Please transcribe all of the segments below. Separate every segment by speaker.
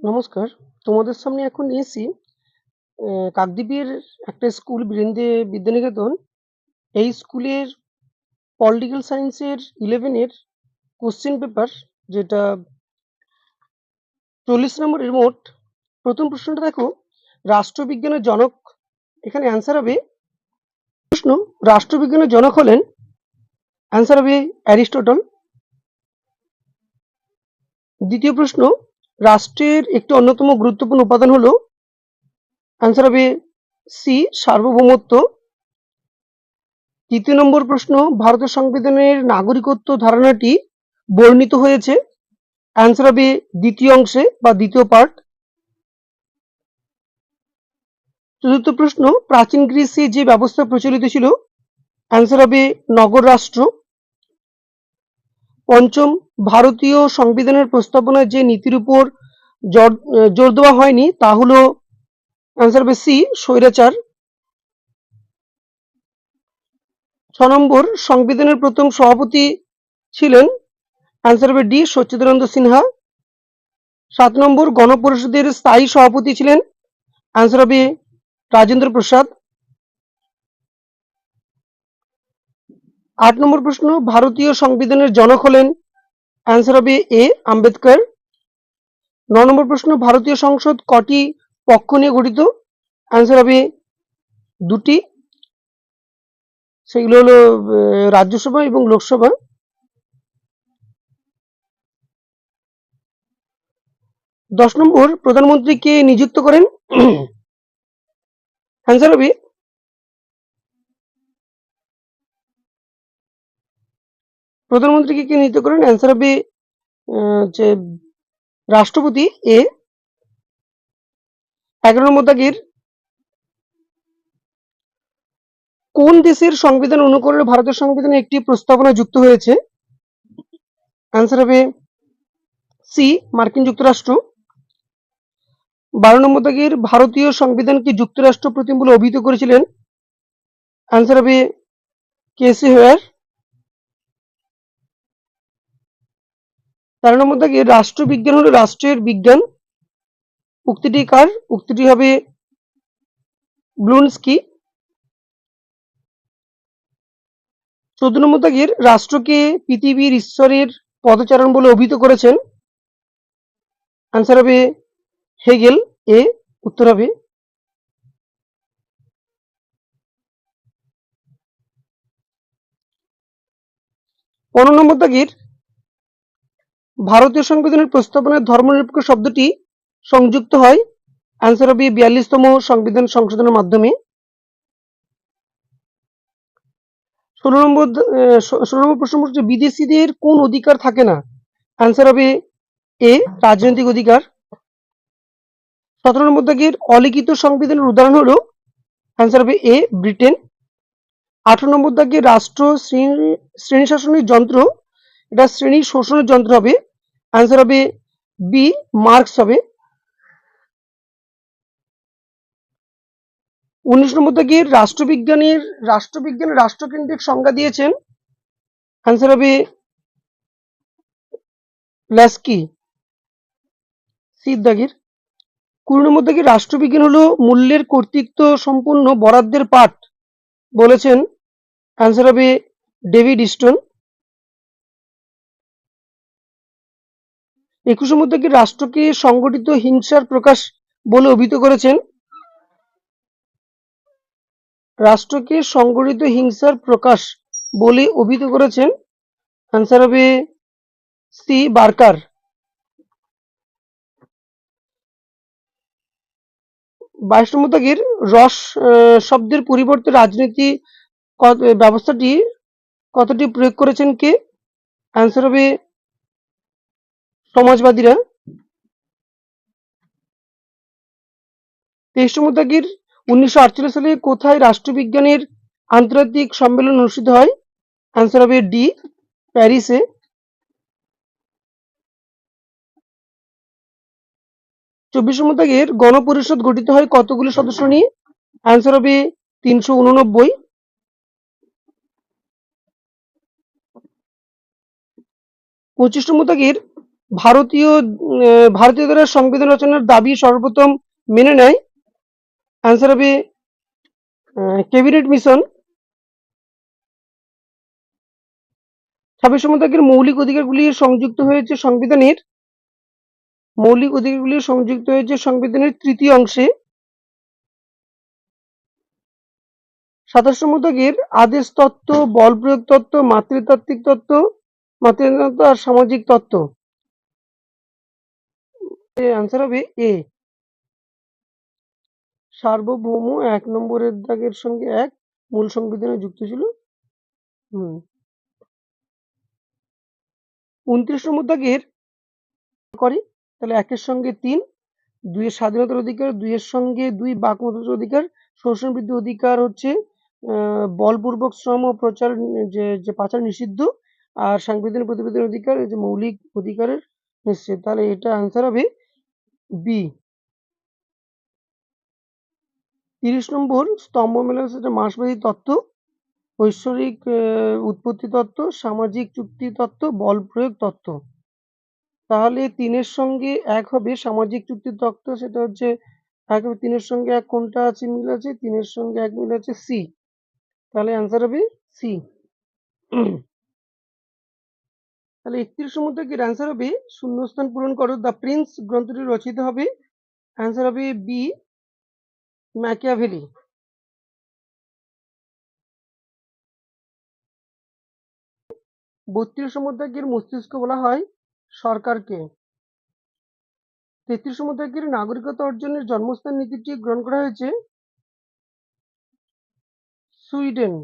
Speaker 1: নমস্কার। তোমাদের সামনে এখন এসি কাকদ্বীপের একটা স্কুল বীরেন্দ্র বিদ্যানিকেতন। এই স্কুলের পলিটিক্যাল সায়েন্সের ইলেভেনের কোশ্চেন পেপার যেটা ৪০ নম্বরের মোট। প্রথম প্রশ্নটা দেখো, রাষ্ট্রবিজ্ঞানের জনক এখানে অ্যান্সার হবে প্রশ্ন রাষ্ট্রবিজ্ঞানের জনক হলেন অ্যান্সার হবে অ্যারিস্টটল। দ্বিতীয় প্রশ্ন রাষ্ট্রের একটি অন্যতম গুরুত্বপূর্ণ উপাদান হলো অ্যান্সার হবে সি সার্বভৌমত্ব। তৃতীয় নম্বর প্রশ্ন ভারতের সংবিধানের নাগরিকত্ব ধারণাটি বর্ণিত হয়েছে অ্যান্সার হবে দ্বিতীয় অংশে বা দ্বিতীয় পার্ট। চতুর্থ প্রশ্ন, প্রাচীন গ্রিসে যে ব্যবস্থা প্রচলিত ছিল অ্যান্সার হবে নগর রাষ্ট্র। পঞ্চম ভারতীয় সংবিধানের প্রস্তাবনায় যে নীতির উপর জর দেওয়া হয়নি, তা হলো অ্যান্সার হবে সি, স্বৈরাচার। ছ নম্বর, সংবিধানের প্রথম সভাপতি ছিলেন অ্যান্সার হবে ডি, সচ্চিদানন্দ সিনহা। সাত নম্বর, গণপরিষদের স্থায়ী সভাপতি ছিলেন অ্যান্সার হবে রাজেন্দ্র প্রসাদ। আট নম্বর প্রশ্ন, ভারতীয় সংবিধানের জনক হলেন অ্যান্সার হবে এ আম্বেদকর। ন নম্বর প্রশ্ন, ভারতীয় সংসদ কটি পক্ষ নিয়ে গঠিত? অ্যান্সার হবে দুটি। সেগুলো হলো রাজ্যসভা এবং লোকসভা। দশ নম্বর প্রধানমন্ত্রীকে নিযুক্ত করেন? অ্যান্সার হবে প্রধানমন্ত্রীকে কে নিযুক্ত করেন? অ্যান্সার হবে যে রাষ্ট্রপতি এ এগারো নম্বর দাগের কোন দেশের সংবিধান অনুকরণে ভারতের সংবিধানে একটি প্রস্তাবনা যুক্ত হয়েছে? অ্যান্সার হবে, সি, মার্কিন যুক্তরাষ্ট্র। বারো নম্বর দাগের ভারতীয় সংবিধানকে যুক্তরাষ্ট্র প্রতিম বলে অভিহিত করেছিলেন। অ্যান্সার হবে কেসি হেয়ার? তেরো নম্বর দাগের রাষ্ট্রবিজ্ঞান হলো রাষ্ট্রের বিজ্ঞান। উক্তিটি কার? উক্তিটি হবে ব্লুনস্কি। চোদ্দ নম্বর দাগের রাষ্ট্রকে পৃথিবীর ঈশ্বরের পদচারণ বলে অভিহিত করেছেন। আনসার হবে হেগেল। এ উত্তর হবে পনেরো নম্বর দাগের ভারতীয় সংবিধানের প্রস্তাবনায় ধর্মনিরপেক্ষ শব্দটি সংযুক্ত হয় অ্যান্সার হবে বিয়াল্লিশতম সংবিধান সংশোধনের মাধ্যমে। ষোলো নম্বর ষোলো নম্বর প্রশ্ন হচ্ছে, বিদেশিদের কোন অধিকার থাকে না? অ্যান্সার হবে এ, রাজনৈতিক অধিকার। সতেরো নম্বর দাগের অলিখিত সংবিধানের উদাহরণ হলো, অ্যান্সার হবে এ, ব্রিটেন। আঠারো নম্বর দাগের রাষ্ট্র শ্রেণি শ্রেণি শাসনের যন্ত্র, এটা শ্রেণি শোষণের যন্ত্র হবে। অ্যান্সার হবে বি মার্কস হবে উনিশ নম্বর দাগের রাষ্ট্রবিজ্ঞানের রাষ্ট্রবিজ্ঞানের রাষ্ট্রকেন্দ্রিক সংজ্ঞা দিয়েছেন। অ্যান্সার হবে ল্যাস্কি সিদ দাগের কুড়ি নম্বর দাগের রাষ্ট্রবিজ্ঞান হলো মূল্যের কর্তৃত্ব সম্পূর্ণ বরাদ্দের পাঠ বলেছেন। অ্যান্সার হবে ডেভিড স্টোন একুশ নম্বর দাগের রাষ্ট্রকে সংগঠিত হিংসার প্রকাশ বলে অভিহিত করেছেন? রাষ্ট্রকে সংগঠিত হিংসার প্রকাশ বলে অভিহিত করেছেন? আনসার হবে সি বার্কার। বাইশ নম্বর রস শব্দের পরিবর্তে রাজনীতি ব্যবস্থাটি কতটি প্রয়োগ করেছেন কে? অ্যান্সার হবে সমাজবাদীরা তেইশ দাগের উনিশশো সালে কোথায় রাষ্ট্রবিজ্ঞানের আন্তর্জাতিক সম্মেলন অনুষ্ঠিত হয়? অ্যান্সার হবে ডি প্যারিসে চব্বিশ দাগের গণপরিষদ গঠিত হয় কতগুলি সদস্য নিয়ে? অ্যান্সার হবে তিনশো উননব্বই। পঁচিশ দাগের ভারতীয় ভারতীয়দের সংবিধান রচনার দাবি সর্বপ্রথম মেনে নেয়। অ্যান্সার হবে ক্যাবিনেট মিশন ছাব্বিশ শতকের মৌলিক অধিকারগুলি সংযুক্ত হয়েছে সংবিধানের। মৌলিক অধিকারগুলি সংযুক্ত হয়েছে সংবিধানের তৃতীয় অংশে। সাতাশ শতকের আদেশ তত্ত্ব, বল প্রয়োগ তত্ত্ব, মাতৃতাত্ত্বিক তত্ত্ব, মাতৃতত্ত্ব আর সামাজিক তত্ত্ব। অ্যান্সার হবে এ সার্বভৌম এক নম্বরের দাগের সঙ্গে এক মূল সংবিধানে যুক্ত ছিল। উনত্রিশ নম্বর দাগের করে, তাহলে একের সঙ্গে তিন, দুইয়ের স্বাধীনতার অধিকার, দুইয়ের সঙ্গে দুই বাকমতার অধিকার, শোষণ বৃদ্ধি অধিকার হচ্ছে বলপূর্বক শ্রম ও প্রচার যে পাচার নিষিদ্ধ আর সাংবিধানিক প্রতিবেদনের অধিকার যে মৌলিক অধিকারের নিশ্চিত। তাহলে এটা আনসার হবে বি। তিরিশ নম্বর স্তম্ভ মেলা হচ্ছে মাসবাদী তত্ত্ব, ঐশ্বরিক উৎপত্তি তত্ত্ব, সামাজিক চুক্তি তত্ত্ব, বল প্রয়োগ তত্ত্ব। তাহলে তিনের সঙ্গে এক হবে সামাজিক চুক্তি তত্ত্ব, সেটা হচ্ছে এক হবে তিনের সঙ্গে এক কোনটা আছে মিল আছে? তিনের সঙ্গে এক মিল আছে সি। তাহলে অ্যান্সার হবে সি। তাহলে একত্রিশ মধ্যে কি অ্যান্সার হবে? শূন্যস্থান পূরণ করো। দ্য প্রিন্স গ্রন্থটি রচিত হবে। অ্যান্সার হবে বি ম্যাকিয়াভেলি বত্রিশ মধ্যাজ্ঞের মস্তিষ্ক বলা হয় সরকারকে। তেত্রিশ মধ্যাজ্ঞের নাগরিকতা অর্জনের জন্মস্থান নীতিটি গ্রহণ করা হয়েছে সুইডেন।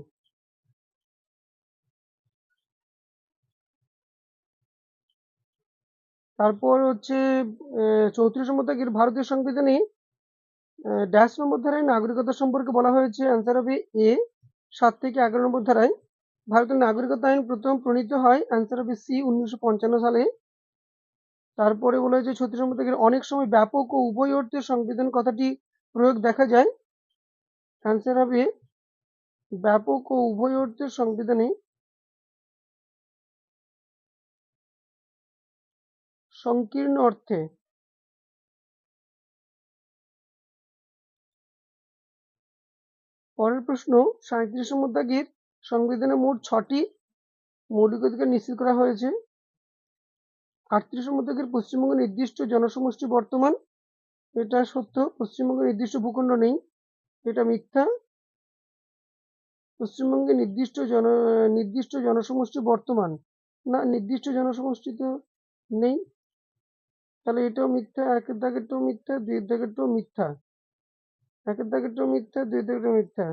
Speaker 1: তারপর হচ্ছে চৌত্রিশ মধ্যাজ্ঞের ভারতীয় সংবিধানে ড্যাশ নম্বর ধারায় নাগরিকতা সম্পর্কে বলা হয়েছে অ্যান্সার হবে এ সাত থেকে এগারো নম্বর ধারায়। ভারতের নাগরিকতা আইন প্রথম প্রণীত হয় অ্যান্সার হবে সি উনিশশো পঞ্চান্ন সালে। তারপরে বলা হয়েছে ছত্রিশ নম্বর থেকে অনেক সময় ব্যাপক ও উভয় অর্থে সংবিধান কথাটি প্রয়োগ দেখা যায়। অ্যান্সার হবে, ব্যাপক ও উভয় অর্থে সংবিধানে সংকীর্ণ অর্থে। পরের প্রশ্ন সাঁত্রিশ নম্বর দাগের সংবিধানে মোট ছটি মৌলিক অধিকার নিশ্চিত করা হয়েছে। আটত্রিশ নম্বর দাগের পশ্চিমবঙ্গের নির্দিষ্ট জনসমষ্টি বর্তমান। এটা সত্য পশ্চিমবঙ্গের নির্দিষ্ট ভূখণ্ড নেই, এটা মিথ্যা। পশ্চিমবঙ্গে নির্দিষ্ট জন, নির্দিষ্ট জনসমষ্টি বর্তমান। না, নির্দিষ্ট জনসমষ্টি তো নেই। তাহলে এটাও মিথ্যা, একের দাগেরটাও মিথ্যা, দুইয়ের দাগেরটাও মিথ্যা। একের দাগেরটাও মিথ্যা, দুইয়ের দাগেরটাও মিথ্যা।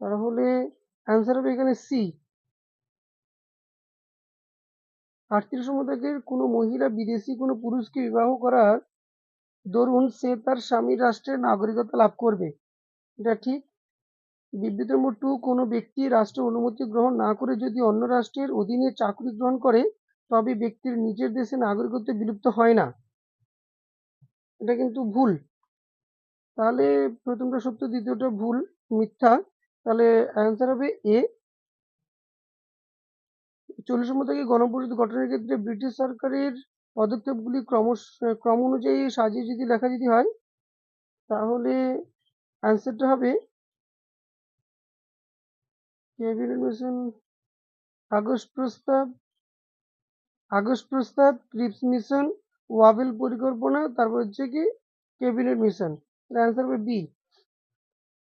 Speaker 1: তাহলে অ্যান্সার হবে এখানে সি নম্বর দাগের কোনো মহিলা, বিদেশি কোনো পুরুষকে বিবাহ করার দরুন সে তার স্বামীর রাষ্ট্রের নাগরিকতা লাভ করবে। এটা ঠিক? বিবৃতি নম্বর টু কোনো ব্যক্তি রাষ্ট্রের অনুমতি গ্রহণ না করে যদি অন্য রাষ্ট্রের অধীনে চাকরি গ্রহণ করে তবে ব্যক্তির নিজের দেশে নাগরিকত্ব বিলুপ্ত হয় না। এটা কিন্তু ভুল। তাহলে প্রথমটা সত্য, দ্বিতীয়টা ভুল, মিথ্যা। তাহলে অ্যান্সার হবে এ চল্লিশ থেকে গণপরিষদ গঠনের ক্ষেত্রে ব্রিটিশ সরকারের পদক্ষেপগুলি ক্রমশ, ক্রম অনুযায়ী সাজিয়ে যদি লেখা যদি হয়, তাহলে অ্যান্সারটা হবে ক্যাবিনেট আগস্ট প্রস্তাব আগস্ট প্রস্তাব ক্রিপস মিশন ওয়াভেল পরিকল্পনা তারপর হচ্ছে কি ক্যাবিনেট মিশন। অ্যান্সার হবে বি।